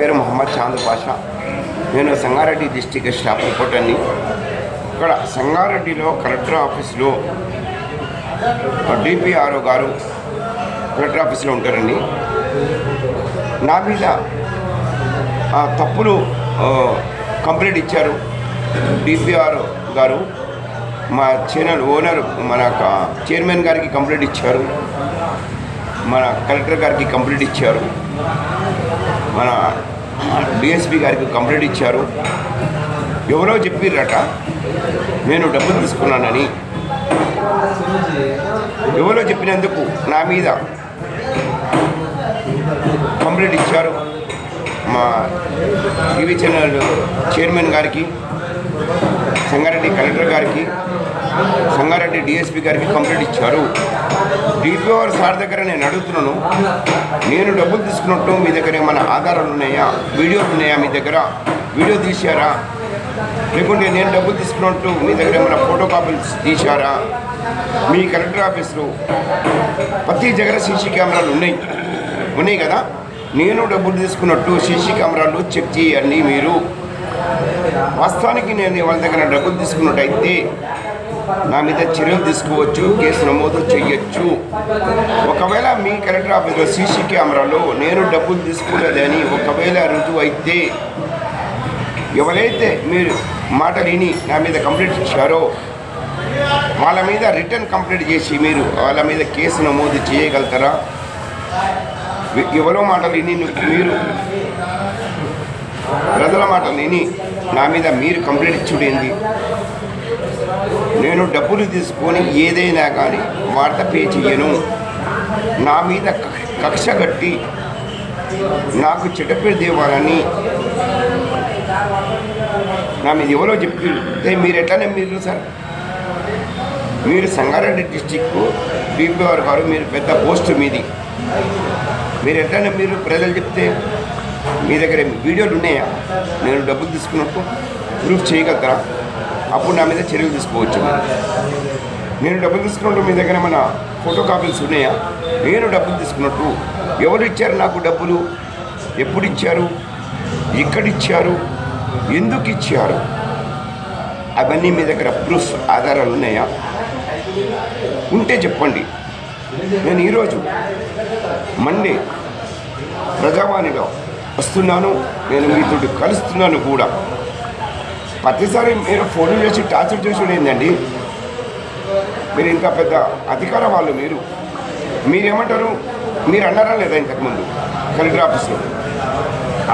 పేరు మొహమ్మద్ చాంద్ పాషా. నేను Sangareddy district staff రిపోర్టర్ని ఇక్కడ సంగారెడ్డిలో కలెక్టర్ ఆఫీస్లో డిపిఆర్ఓ గారు కలెక్టర్ ఆఫీస్లో ఉంటారండి. నా మీద తప్పులు కంప్లైంట్ ఇచ్చారు డిపిఆర్ఓ గారు. మా ఛానల్ ఓనర్ మన చైర్మన్ గారికి కంప్లైంట్ ఇచ్చారు. మన కలెక్టర్ గారికి కంప్లైంట్ ఇచ్చారు. మన డిఎస్పి గారికి కంప్లైంట్ ఇచ్చారు. ఎవరో చెప్పిర్రట నేను డబ్బులు తీసుకున్నానని. ఎవరో చెప్పినందుకు నా మీద కంప్లైంట్ ఇచ్చారు మా టీవీ ఛానల్ చైర్మన్ గారికి సంగారెడ్డి కలెక్టర్ గారికి. సంగారెడ్డి డిఎస్పి గారికి కంప్లైంట్ ఇచ్చారు. డిపిఆర్ సార్ దగ్గర నేను అడుగుతున్నాను. నేను డబ్బులు తీసుకున్నట్టు మీ దగ్గర ఏమైనా ఆధారాలు ఉన్నాయా? వీడియోలు ఉన్నాయా మీ దగ్గర? వీడియో తీశారా? లేకుంటే నేను డబ్బులు తీసుకున్నట్టు మీ దగ్గర ఏమైనా ఫోటో కాపీస్ తీశారా? మీ కలెక్టర్ ఆఫీసులో ప్రతి దగ్గర సీసీ కెమెరాలు ఉన్నాయి. ఉన్నాయి కదా? నేను డబ్బులు తీసుకున్నట్టు సీసీ కెమెరాలు చెక్ చేయండి మీరు. వాస్తవానికి నేను వాళ్ళ దగ్గర డబ్బులు తీసుకున్నట్టయితే నా మీద చర్యలు తీసుకోవచ్చు కేసు నమోదు చేయొచ్చు. ఒకవేళ మీ కలెక్టర్ ఆఫీస్లో సీసీ కెమెరాలో నేను డబ్బులు తీసుకోలేదని ఒకవేళ రుజువు అయితే ఎవరైతే మీరు మాట విని నా మీద కంప్లైంట్ ఇచ్చారో వాళ్ళ మీద రిటర్న్ కంప్లైంట్ చేసి మీరు వాళ్ళ మీద కేసు నమోదు చేయగలుగుతారా? ఎవరో మాటలు విని మీరు ప్రజల మాటలు విని నా మీద మీరు కంప్లైంట్ ఇచ్చుడేంది? నేను డబ్బులు తీసుకొని ఏదైనా కానీ వార్త పే చెయ్యను నా మీద కక్ష- కక్ష కట్టి నాకు చెడ్డపేరు దేవాలని నా మీద ఎవరో చెప్పి మీరు ఎట్లానే మీరు సార్? మీరు సంగారెడ్డి డిస్టిక్ బీపీఆర్ గారు మీరు పెద్ద పోస్ట్ మీది. మీరు ఎట్లానే మీరు ప్రజలు చెప్తే మీ దగ్గర వీడియోలు ఉన్నాయా? నేను డబ్బులు తీసుకున్నట్టు ప్రూఫ్ చేయగలుగుతారా? అప్పుడు నా మీద చర్యలు తీసుకోవచ్చు. నేను డబ్బులు తీసుకున్నట్టు మీ దగ్గర ఏమైనా ఫోటో కాపీస్ ఉన్నాయా? నేను డబ్బులు తీసుకున్నట్టు ఎవరు ఇచ్చారు నాకు డబ్బులు? ఎప్పుడు ఇచ్చారు? ఎక్కడ ఇచ్చారు? ఎందుకు ఇచ్చారు? అవన్నీ మీ దగ్గర ప్రూఫ్ ఆధారాలు ఉన్నాయా? ఉంటే చెప్పండి. నేను ఈరోజు మండే ప్రజావాణిలో వస్తున్నాను. నేను మీతో కలుస్తున్నాను కూడా. ప్రతిసారి మీరు ఫోన్ చేసి టార్చర్ చేసి ఏంటండి మీరు ఇంత పెద్ద అధికార వాళ్ళు మీరు. మీరేమంటారు? మీరు అన్నారా లేదా ఇంతకుముందు? కలెక్టర్ ఆఫీస్లో.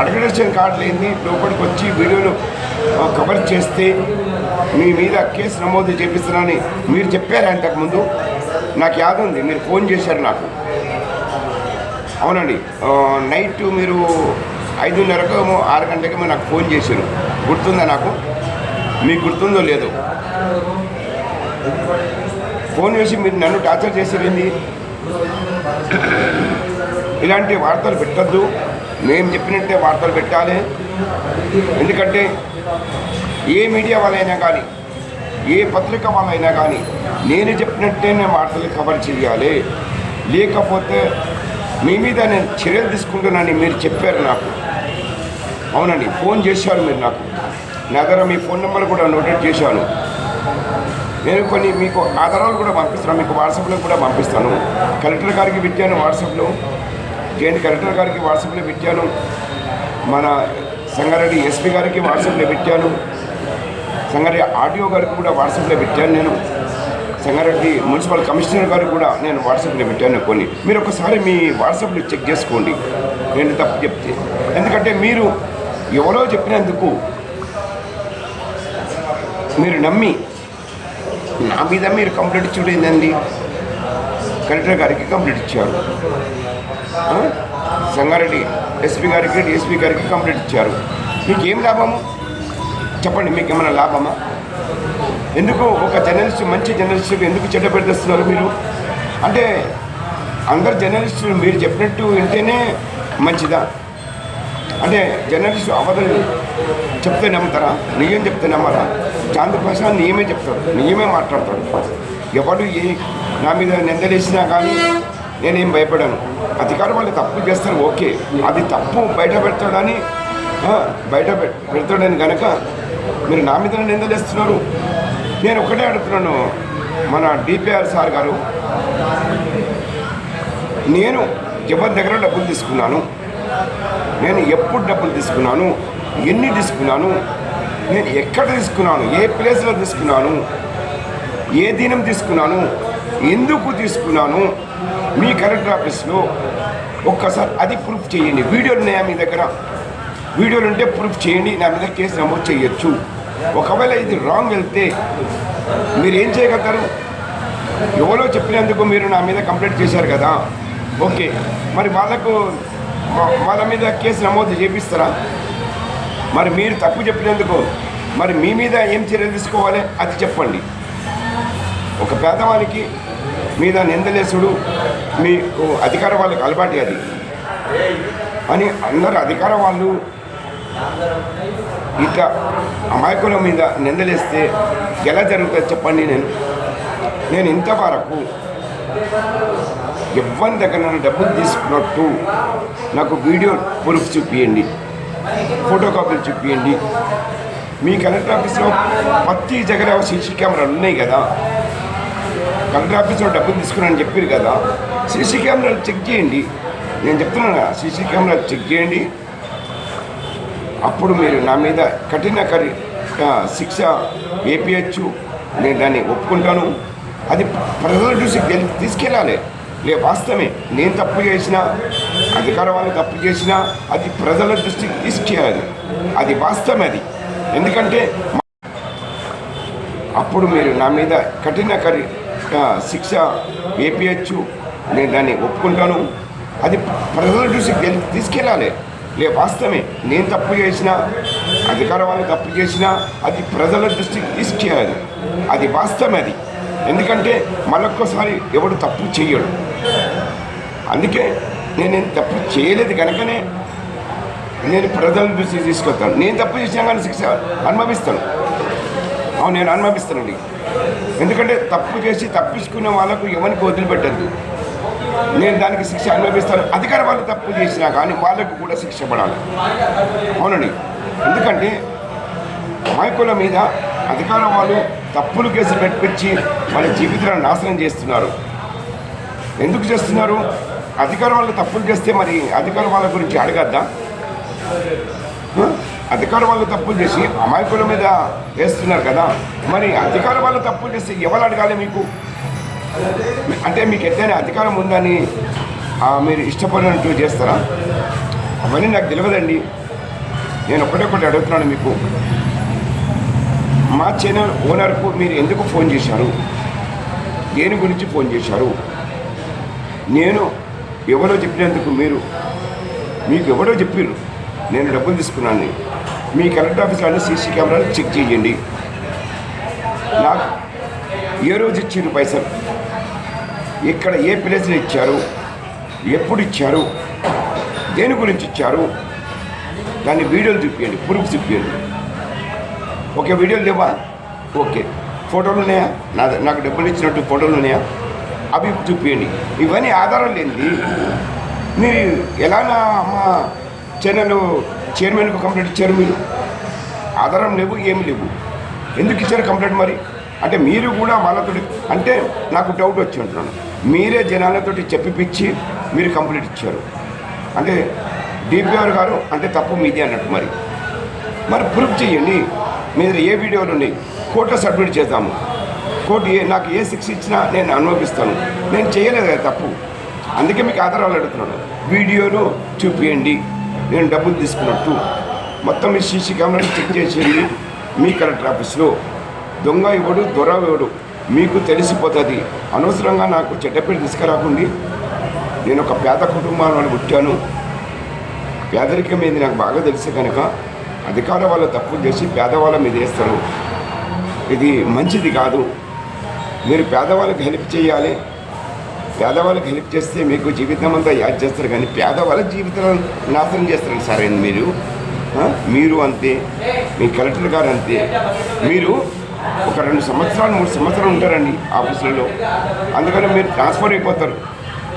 అడ్వర్టైజేషన్ కార్డు లేని లోపలికి వచ్చి వీడియోలు కవర్ చేస్తే మీ మీద కేసు నమోదు చేపిస్తున్నానని మీరు చెప్పారా ఇంతకుముందు? నాకు యాద ఉంది మీరు ఫోన్ చేశారు నాకు. అవునండి. నైట్ మీరు ఐదున్నరకు ఆరు గంటలకేమో నాకు ఫోన్ చేశారు. గుర్తుందా నాకు? మీకు గుర్తుందో లేదో? ఫోన్ చేసి మీరు నన్ను టార్చర్ చేసేది ఇలాంటి వార్తలు పెట్టద్దు. మేము చెప్పినట్టే వార్తలు పెట్టాలి. ఎందుకంటే ఏ మీడియా వాళ్ళైనా కానీ ఏ పత్రిక వాళ్ళైనా కానీ నేను చెప్పినట్టే వార్తలు కవర్ చేయాలి. లేకపోతే మీ మీద నేను చర్యలు తీసుకుంటున్నానని మీరు చెప్పారు నాకు. అవునండి ఫోన్ చేశారు మీరు నాకు. నా దగ్గర మీ ఫోన్ నెంబర్ కూడా నోటెడ్ చేశాను. నేను కొన్ని మీకు ఆధారాలు కూడా పంపిస్తాను మీకు వాట్సాప్లో కూడా పంపిస్తాను. కలెక్టర్ గారికి పెట్టాను వాట్సాప్లో. జేఎన్ కలెక్టర్ గారికి వాట్సాప్లో పెట్టాను. మన సంగారెడ్డి ఎస్పీ గారికి వాట్సాప్లో పెట్టాను. సంగారెడ్డి ఆడియో గారికి కూడా వాట్సాప్లో పెట్టాను నేను. సంగారెడ్డి మున్సిపల్ కమిషనర్ గారికి కూడా నేను వాట్సాప్లో పెట్టాను కొన్ని. మీరు ఒకసారి మీ వాట్సాప్లో చెక్ చేసుకోండి. నేను తప్పు చెప్తే. ఎందుకంటే మీరు ఎవరో చెప్పినందుకు మీరు నమ్మి నా మీద మీరు కంప్లైంట్ ఇచ్చుడు ఏందండి? కలెక్టర్ గారికి కంప్లైంట్ ఇచ్చారు. సంగారెడ్డి ఎస్పీ గారికి డిఎస్పీ గారికి కంప్లైంట్ ఇచ్చారు. మీకు ఏం లాభము? చెప్పండి మీకు ఏమైనా లాభమా? ఎందుకు ఒక జర్నలిస్ట్ మంచి జర్నలిస్టుకు ఎందుకు చెడ్డ పెట్టేస్తున్నారు మీరు? అంటే అందరు జర్నలిస్టులు మీరు చెప్పినట్టు వింటేనే మంచిదా? అంటే జర్నలిస్ట్ అవధులు చెప్తే నమ్ముతారా? నిజం చెప్తే నమ్మరా? చాంద్ర ప్రసాద్ నిజమే చెప్తాడు. నిజమే మాట్లాడతాడు. ఎవడు ఏ నా మీద నిందలేసినా కానీ నేనేం భయపడాను. అధికారం వాళ్ళు తప్పు చేస్తారు ఓకే. అది తప్పు బయట పెడతాడని బయట పెడతాడని కనుక మీరు నా మీద నిందలేస్తున్నారు. నేను ఒకటే అడుగుతున్నాను మన డిపిఆర్ సార్ గారు. నేను ఎవరి దగ్గర డబ్బులు తీసుకున్నాను? నేను ఎప్పుడు డబ్బులు తీసుకున్నాను? ఎన్ని తీసుకున్నాను? నేను ఎక్కడ తీసుకున్నాను? ఏ ప్లేస్లో తీసుకున్నాను? ఏ దినం తీసుకున్నాను? ఎందుకు తీసుకున్నాను? మీ కలెక్టర్ ఆఫీస్లో ఒక్కసారి అది ప్రూఫ్ చేయండి. వీడియోలు ఉన్నాయా మీ దగ్గర? వీడియోలు ఉంటే ప్రూఫ్ చేయండి. నా మీద కేసు నమోదు చేయొచ్చు. ఒకవేళ ఇది రాంగ్ వెళ్తే మీరు ఏం చేయగలుగుతారు? ఎవరో చెప్పినందుకు మీరు నా మీద కంప్లైంట్ చేశారు కదా. ఓకే. మరి వాళ్ళకు వాళ్ళ మీద కేసు నమోదు చేపిస్తారా? మరి మీరు తప్పు చెప్పినందుకు మరి మీ మీద ఏం చర్యలు తీసుకోవాలి అది చెప్పండి. ఒక పేదవానికి మీద నిందలేసుడు మీకు అధికార వాళ్ళకి అలవాటు అది. అని అందరు అధికార వాళ్ళు ఇట్లా అమాయకుల మీద నిందలేస్తే ఎలా జరుగుతుంది చెప్పండి నేను. నేను ఇంతవరకు ఎవరి దగ్గర నన్ను డబ్బులు తీసుకున్నట్టు నాకు వీడియో ప్రూఫ్ చూపియండి ఫోటో కాపీలు చూపియండి. మీ కలెక్టర్ ఆఫీస్లో ప్రతి దగ్గర సీసీ కెమెరాలు ఉన్నాయి కదా. కలెక్టర్ ఆఫీస్లో డబ్బులు తీసుకున్నానని చెప్పారు కదా. సీసీ కెమెరాలు చెక్ చేయండి. నేను చెప్తున్నాను సీసీ కెమెరాలు చెక్ చేయండి. అప్పుడు మీరు నా మీద కఠిన కరి శిక్ష వేపియచ్చు. నేను దాన్ని ఒప్పుకుంటాను. అది ప్రజల చూసి తీసుకెళ్ళాలి. లే వాస్తవమే. నేను తప్పు చేసినా అధికార వాళ్ళు తప్పు చేసినా అది ప్రజల దృష్టికి తీసుకెళ్ళాలి అది వాస్తవమే అది ఎందుకంటే అప్పుడు మీరు నా మీద కఠిన కరి శిక్ష వేపియచ్చు. నేను దాన్ని ఒప్పుకుంటాను. అది ప్రజల దృష్టికి తీసుకెళ్ళాలి. లే వాస్తవమే. నేను తప్పు చేసినా అధికార వాళ్ళు తప్పు చేసినా అది ప్రజల దృష్టికి తీసుకెళ్ళాలి అది వాస్తవమే అది ఎందుకంటే మళ్ళొక్కసారి ఎవడు తప్పు చేయడు అందుకే నేను తప్పు చేయలేదు కనుకనే నేను ప్రజల దృష్టికి తీసుకొస్తాను. నేను తప్పు చేసినా కానీ శిక్ష అనుభవిస్తాను. అవును నేను అనుభవిస్తానండి. ఎందుకంటే తప్పు చేసి తప్పించుకునే వాళ్ళకు ఎవరికి వదిలిపెట్టద్దు. నేను దానికి శిక్ష అనుభవిస్తాను. అధికార వాళ్ళు తప్పు చేసినా కానీ వాళ్ళకు కూడా శిక్ష పడాలి. అవునండి. ఎందుకంటే మైకుల మీద అధికార వాళ్ళు తప్పులు కేసులు పెట్టించి వాళ్ళ జీవితాలను నాశనం చేస్తున్నారు. ఎందుకు చేస్తున్నారు? అధికార వాళ్ళు తప్పులు చేస్తే మరి అధికారం వాళ్ళ గురించి అడగద్దా? ఆ? అధికార వాళ్ళు తప్పులు చేసి అమాయకుల మీద వేస్తున్నారు కదా. మరి అధికార వాళ్ళు తప్పులు చేస్తే ఎవరు అడగాలి మీకు? అంటే మీకు ఎట్లయినా అధికారం ఉందని మీరు ఇష్టపడినట్టు చేస్తారా? అవన్నీ నాకు తెలియదండి. నేను ఒకటే ఒకటి అడుగుతున్నాను మీకు. మా ఛానల్ ఓనర్కు మీరు ఎందుకు ఫోన్ చేశారు? దేని గురించి ఫోన్ చేశారు? నేను ఎవరో చెప్పినందుకు మీరు మీకు ఎవరో చెప్పారు నేను డబ్బులు తీసుకున్నాను మీ కరెంట్ ఆఫీస్లో సీసీ కెమెరాలు చెక్ చేయండి. నాకు ఏ రోజు ఇచ్చారు పైసలు? ఇక్కడ ఏ ప్లేస్లో ఇచ్చారు? ఎప్పుడు ఇచ్చారు? దేని గురించి ఇచ్చారు? దాన్ని వీడియోలు చూపించండి ప్రూఫ్ చూపించండి ఓకే వీడియోలు లేవా? ఓకే. ఫోటోలు ఉన్నాయా? నా నాకు డబ్బులు ఇచ్చినట్టు ఫోటోలు ఉన్నాయా? అవి చూపించండి ఇవన్నీ ఆధారం లేనిది. మీరు ఎలా నా అమ్మ ఛానల్ చైర్మన్కు కంప్లైంట్ ఇచ్చారు మీరు? ఆధారం లేవు ఏమి లేవు. ఎందుకు ఇచ్చారు కంప్లైంట్ మరి? అంటే మీరు కూడా వాళ్ళతో అంటే నాకు డౌట్ వచ్చి ఉంటున్నాను. మీరే జనాలతోటి చెప్పిపిచ్చి మీరు కంప్లైంట్ ఇచ్చారు. అంటే డిపిఆర్ గారు అంటే తప్పు మీదే అన్నట్టు మరి. మరి ప్రూఫ్ చేయండి. మీరు ఏ వీడియోలు ఉన్నాయి కోర్టులో సబ్మిట్ చేద్దాము. కోర్టు ఏ నాకు ఏ శిక్ష ఇచ్చినా నేను అనుభవిస్తాను. నేను చేయలేదు కదా తప్పు. అందుకే మీకు ఆధారాలు అడుగుతున్నాను. వీడియోలు చూపియండి. నేను డబ్బులు తీసుకున్నట్టు. మొత్తం మీ సీసీ కెమెరాని చెక్ చేసేయండి. మీ కలెక్టర్ ఆఫీస్లో. దొంగ ఇవ్వడు దొర ఇవ్వడు మీకు తెలిసిపోతుంది. అనవసరంగా నాకు చెడ్డపేట తీసుకురాకుండి. నేను ఒక పేద కుటుంబాన్ని పుట్టాను. పేదరికం ఏంది నాకు బాగా తెలిసే కనుక. అధికార వాళ్ళు తప్పులు చేసి పేదవాళ్ళ మీద వేస్తారు. ఇది మంచిది కాదు. మీరు పేదవాళ్ళకి హెల్ప్ చేయాలి. పేదవాళ్ళకి హెల్ప్ చేస్తే మీకు జీవితం అంతా యాద్ చేస్తారు. కానీ పేదవాళ్ళ జీవితాలను నాశనం చేస్తారు సార్ మీరు. మీరు అంతే. మీ కలెక్టర్ గారు అంతే. మీరు ఒక రెండు సంవత్సరాలు మూడు సంవత్సరాలు ఉంటారండి ఆఫీసులలో. అందుకని మీరు ట్రాన్స్ఫర్ అయిపోతారు.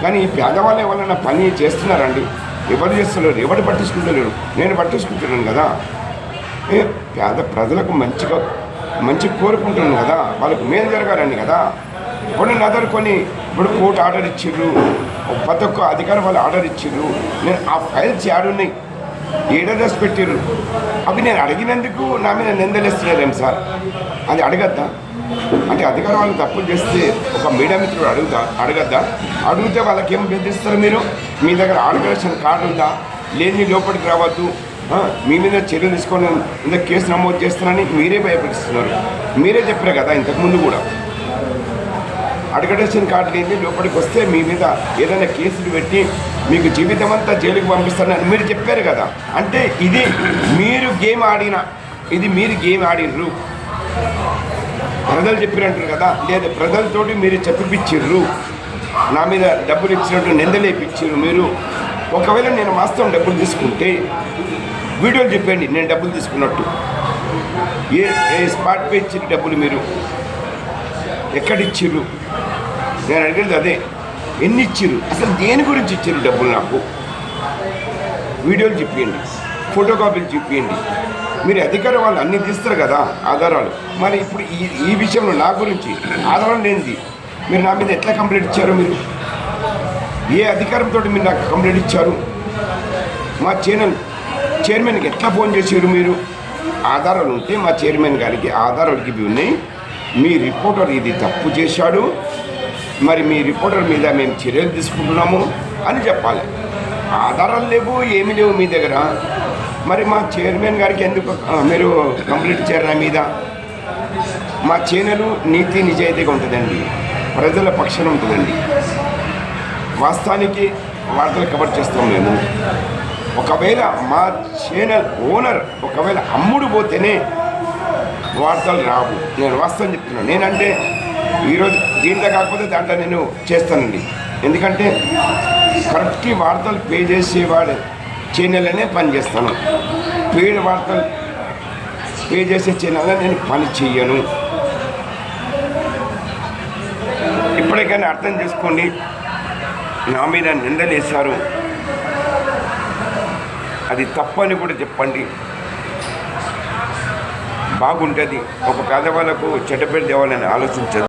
కానీ ఈ పేదవాళ్ళు ఎవరైనా పని చేస్తున్నారండి. ఎవరు చేస్తున్నారు ఎవరు పట్టించుకుంటలేరు? నేను పట్టించుకుంటున్నాను కదా. ఏ పేద ప్రజలకు మంచిగా మంచి కోరుకుంటున్నాను కదా. వాళ్ళకు మేలు జరగాలని కదా. ఇప్పుడు నదరుకొని ఇప్పుడు కోర్టు ఆర్డర్ ఇచ్చిర్రు. ప్రతి ఒక్క అధికారం వాళ్ళు ఆర్డర్ ఇచ్చిర్రు. నేను ఆ ఫైల్స్ ఏడున్నాయి ఏడర్స్ పెట్టిర్రు? అవి నేను అడిగినందుకు నా మీద నిందలేస్తున్నారేం సార్? అది అడగద్దా? అంటే అధికారం వాళ్ళు తప్పులు చేస్తే ఒక మీడియా మిత్రుడు అడుగుతా అడగద్దా? అడిగితే వాళ్ళకి ఏం బెదిరిస్తారు మీరు? మీ దగ్గర ఆర్గనైజేషన్ కార్డు ఉందా? లేని లోపలికి రావద్దు. మీ మీద చర్యలు తీసుకొని ఇంత కేసు నమోదు చేస్తున్నారని మీరే భయపడిస్తున్నారు మీరే చెప్పారు కదా ఇంతకుముందు కూడా. అడగటేషన్ కార్డు లేని లోపలికి వస్తే మీ మీద ఏదైనా కేసులు పెట్టి మీకు జీవితం అంతా జైలుకి పంపిస్తారని మీరు చెప్పారు కదా. అంటే ఇది మీరు గేమ్ ఆడిన ఇది మీరు గేమ్ ఆడినరు ప్రజలు చెప్పినట్టు కదా? లేదు ప్రజలతోటి మీరు చెప్పిచ్చిర్రు నా మీద డబ్బులు ఇచ్చినట్టు నిందలేపిచ్చిర్రు మీరు. ఒకవేళ నేను వాస్తవం డబ్బులు తీసుకుంటే వీడియోలు చెప్పండి నేను డబ్బులు తీసుకున్నట్టు. ఏ ఏ స్పాట్ పే ఇచ్చిన డబ్బులు మీరు? ఎక్కడిచ్చిర్రు? నేను అడిగేది అదే. ఎన్ని ఇచ్చిర్రు అసలు దేని గురించి ఇచ్చిర్రు డబ్బులు నాకు? వీడియోలు చూపించండి ఫోటో కాపీలు చూపించండి మీరు అధికారం వాళ్ళు అన్ని తీస్తారు కదా ఆధారాలు. మరి ఇప్పుడు ఈ ఈ విషయంలో నా గురించి ఆధారం లేనిది మీరు నా మీద ఎట్లా కంప్లైంట్ ఇచ్చారు మీరు? ఏ అధికారంతో మీరు నాకు కంప్లైంట్ ఇచ్చారు? మా ఛానల్ చైర్మన్కి ఎట్లా ఫోన్ చేసారు మీరు? ఆధారాలు ఉంటే మా చైర్మన్ గారికి ఆధారాలు ఇవి ఉన్నాయి. మీ రిపోర్టర్ ఇది తప్పు చేశాడు. మరి మీ రిపోర్టర్ మీద మేము చర్యలు తీసుకుంటున్నాము అని చెప్పాలి. ఆధారాలు లేవు ఏమీ లేవు మీ దగ్గర. మరి మా చైర్మన్ గారికి ఎందుకు మీరు కంప్లీట్ ఇచ్చారు మీద? మా ఛానల్ నీతి నిజాయితీగా ఉంటుందండి. ప్రజల పక్షాన ఉంటుందండి. వాస్తవానికి వార్తలు కవర్ చేస్తాం మేము. ఒకవేళ మా ఛానల్ ఓనర్ ఒకవేళ అమ్ముడు పోతేనే వార్తలు రావు. నేను వాస్తవం చెప్తున్నాను నేనంటే ఈరోజు దీంట్లో కాకపోతే దాంట్లో నేను చేస్తానండి. ఎందుకంటే కరెక్ట్కి వార్తలు పే చేసేవాడు ఛానల్లోనే పని చేస్తాను. పేడ్ వార్తలు పే చేసే ఛానల్లో నేను పని చెయ్యను. ఇప్పటికైనా అర్థం చేసుకోండి. నా మీద నిందలేశారు. అది తప్పని కూడా చెప్పండి. బాగుంటుంది. ఒక పేదవాళ్ళకు చెడ్డ పేరు తేవాలని ఆలోచించదు.